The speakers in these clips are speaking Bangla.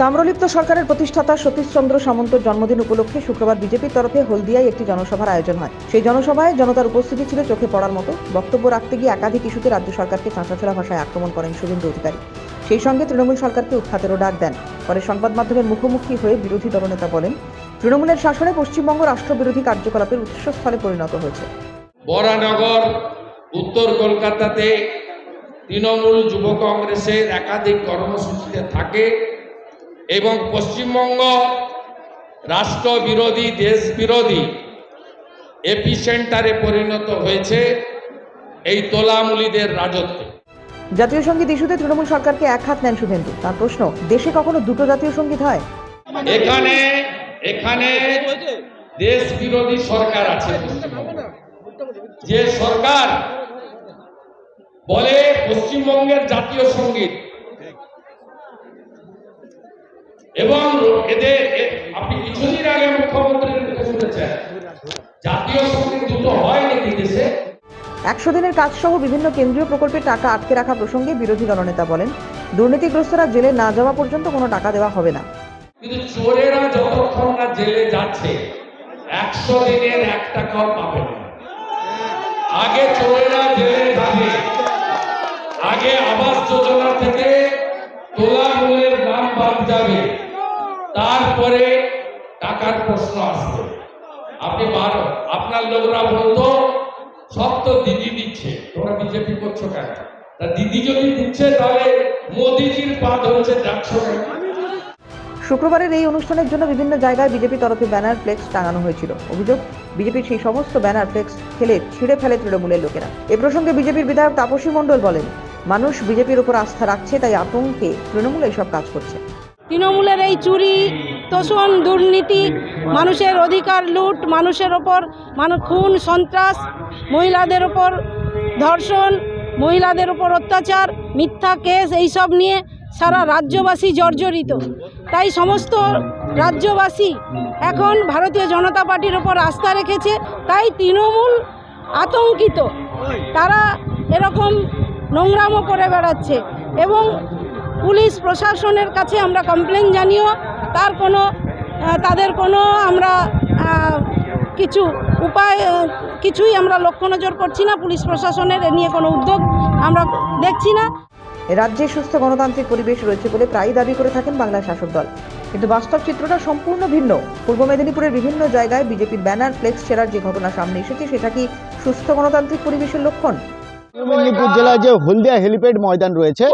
তাম্রলিপ্ত সরকারের প্রতিষ্ঠাতা সতীশচন্দ্র সামন্তর জন্মদিন উপলক্ষে শুক্রবার বিজেপির তরফে হলদিয়ায় একটি জনসভার আয়োজন হয়। সেই জনসভায় জনতার উপস্থিতি ছিল চোখে পড়ার মতো। বক্তব্য রাখতে গিয়ে একাধিক ইস্যুতে রাজ্য সরকারকে চাঁচাছোলা ভাষায় আক্রমণ করেন শুভেন্দু অধিকারী। সেই সঙ্গে তৃণমূল সরকারকে উৎখাতেরও ডাক দেন। পরে সংবাদ মাধ্যমের মুখোমুখি হয়ে বিরোধী দলনেতা বলেন, তৃণমূলের শাসনে পশ্চিমবঙ্গ রাষ্ট্রবিরোধী কার্যকলাপের উৎসস্থলে পরিণত হয়েছে। বরানগর, উত্তর কলকাতাতে তৃণমূল যুব কংগ্রেসের একাধিক কর্মসূচিতে থাকে এবং পশ্চিমবঙ্গ রাষ্ট্রবিরোধী দেশ বিরোধী এপি সেন্টারে পরিণত হয়েছে এই তোলামুলিদের রাজত্বে। জাতীয় সংগীত ইস্যুতে তৃণমূল সরকারকে এক হাত নেন শুভেন্দু। তার প্রশ্ন, দেশে কখনো দুটো জাতীয় সংগীত হয়? এখানে এখানে দেশ বিরোধী সরকার আছে। যে সরকার বলে পশ্চিমবঙ্গের জাতীয় সংগীত এবং এদের আপনি কিছুদিন আগে মুখ্যমন্ত্রীর মুখে শুনেছেন। জাতীয় সংগীত একশো দিনের কাজ সহ বিভিন্ন কেন্দ্রীয় প্রকল্পে টাকা আটকে রাখা প্রসঙ্গে বিরোধী দলনেতা বলেন, দুর্নীতিগ্রস্তরা জেলে না যাওয়া পর্যন্ত কোনো টাকা দেওয়া হবে না। কিন্তু চোরেরা যতক্ষণ না জেলে যাচ্ছে, একশো দিনের এক টাকাও পাবে আগে চোরেরা জেলে যাবে। আগে আবাস যোজনা থেকে তোলা মূলের বাদ যাবে। তারপরে টাকার প্রশ্ন আসবে। আপনি আপনার লোকরা বলতো সব তো দিদি দিচ্ছে। তোমরা বিজেপি করছ কেন? তা দিদি যদি দিচ্ছে তাহলে মোদিজির পা ধরেছে যাচ্ছ কেন শুক্রবারের এই অনুষ্ঠানের জন্য বিভিন্ন জায়গায় বিজেপি তরফে ব্যানার ফ্লেক্স টাঙানো হয়েছিল। অভিযোগ বিজেপির সেই সমস্ত ব্যানার ফ্লেক্স ফেলে ছিঁড়ে ফেলে তৃণমূলের লোকেরা। এ প্রসঙ্গে বিজেপির বিধায়ক তাপসী মণ্ডল বলেন মানুষ বিজেপির উপর আস্থা রাখছে তাই আতঙ্কে তৃণমূল এইসব কাজ করছে। তৃণমূলের এই চুরি তোষণ দুর্নীতি মানুষের অধিকার লুট মানুষের ওপর মানুষ খুন সন্ত্রাস মহিলাদের ওপর ধর্ষণ, মহিলাদের ওপর অত্যাচার, মিথ্যা কেস, এইসব নিয়ে সারা রাজ্যবাসী জর্জরিত। তাই সমস্ত রাজ্যবাসী এখন ভারতীয় জনতা পার্টির ওপর আস্থা রেখেছে, তাই তৃণমূল আতঙ্কিত। তারা এরকম নোংরামও করে বেড়াচ্ছে এবং পুলিশ প্রশাসনের কাছে আমরা কমপ্লেন জানিও, তার কোনো তাদের কোনো আমরা কিছু উপায় কিছুই আমরা লক্ষ্য নজর করছি না, পুলিশ প্রশাসনের এ নিয়ে কোনো উদ্যোগ আমরা দেখছি না। রাজ্যে সুস্থ গণতান্ত্রিক পরিবেশ রয়েছে বলে প্রায়ই দাবি করে থাকেন বাংলার শাসক দল। কিন্তু বাস্তব চিত্রটা সম্পূর্ণ ভিন্ন। পূর্ব মেদিনীপুরের বিভিন্ন জায়গায় বিজেপির ব্যানার, ফ্লেক্স ছেড়ার যে ঘটনা সামনে এসেছে, সেটা কি সুস্থ গণতান্ত্রিক পরিবেশের লক্ষণ? মেদিনীপুর জেলায় যে হলদিয়া হেলিপ্যাড ময়দান রয়েছে,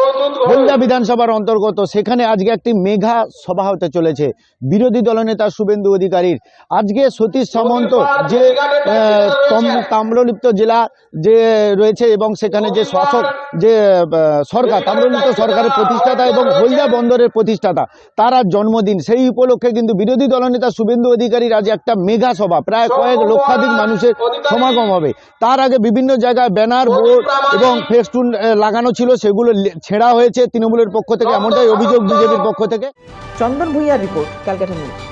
হলদিয়া বিধানসভার অন্তর্গত, সেখানে আজকে একটি মেঘা সভা হতে চলেছে। বিরোধী দলনেতা শুভেন্দু অধিকারীর। আজকে সতীশ সামন্ত যে তাম্রলিপ্ত জেলা যে রয়েছে এবং সেখানে যে শাসক, যে সরকার, তাম্রলিপ্ত সরকারের প্রতিষ্ঠাতা এবং হলদিয়া বন্দরের প্রতিষ্ঠাতা, তার জন্মদিন। সেই উপলক্ষে কিন্তু বিরোধী দলনেতা শুভেন্দু অধিকারীর আজ একটা মেঘা সভা। প্রায় কয়েক লক্ষাধিক মানুষের সমাগম হবে। তার আগে বিভিন্ন জায়গায় ব্যানার, বোর্ড এবং ফেস্টুন আহ, লাগানো ছিল সেগুলো ছেঁড়া হয়েছে তৃণমূলের পক্ষ থেকে এমনটাই অভিযোগ বিজেপির পক্ষ থেকে। চন্দন ভূঁইয়ার রিপোর্ট ক্যালকাটা নিউজ।